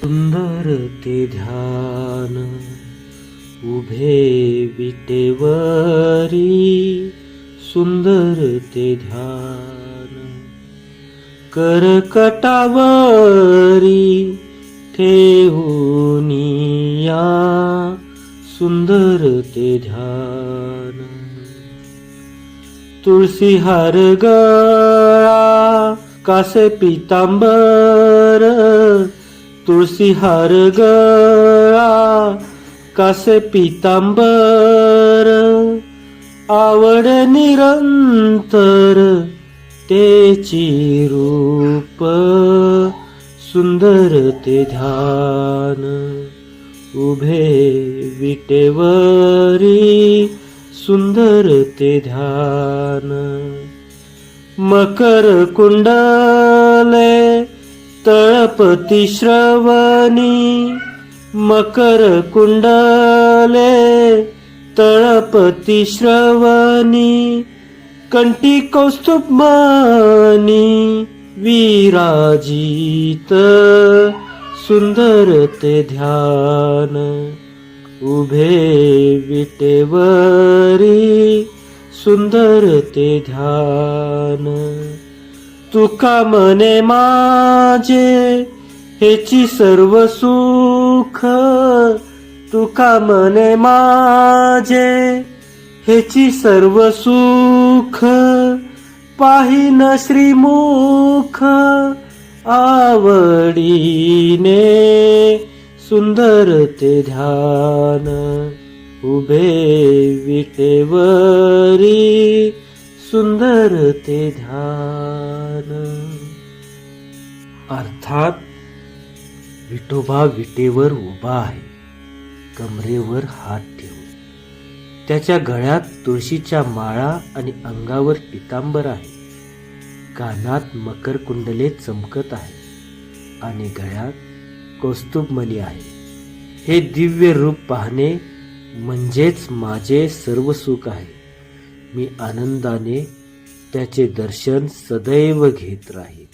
सुंदर ते ध्यान। उभे विटेवरी सुंदर ते ध्यान। करकटावरी ठेवूनिया सुंदर ते ध्यान। तुळशी हार गळा कासे पितांबर तुळशी हार गळा कासे पितांबर आवड निरंतर तेची रूप सुंदर ते ध्यान उभे विटेवरी सुंदर ते ध्यान. मकर कुंडले तळपती श्रवणी मकर कुंडले तळपती श्रवणी कंठी कौस्तुभमानी विराजित सुंदर ते ध्यान. उभे विटेवरी सुंदर ते ध्यान. तुका मने माझे हेची सर्व सुख. तुका मने माझे हेची सर्व सुख. पाहिन श्रीमुख आवडीने सुंदर ते ध्यान. उभे विटेवरी सुंदर ते ध्यान. अर्थात विठोबा विटेवर उभा आहे कमरेवर हात ठेवून. त्याच्या गळ्यात तुळशीच्या माळा आणि अंगावर पितांबर आहे. कानात मकर कुंडले चमकत आहे आणि गळ्यात कौस्तुभमणी आहे. हे दिव्य रूप पाहणे म्हणजेच माझे सर्व सुख आहे. मी आनंदाने त्याचे दर्शन सदैव घेत राहील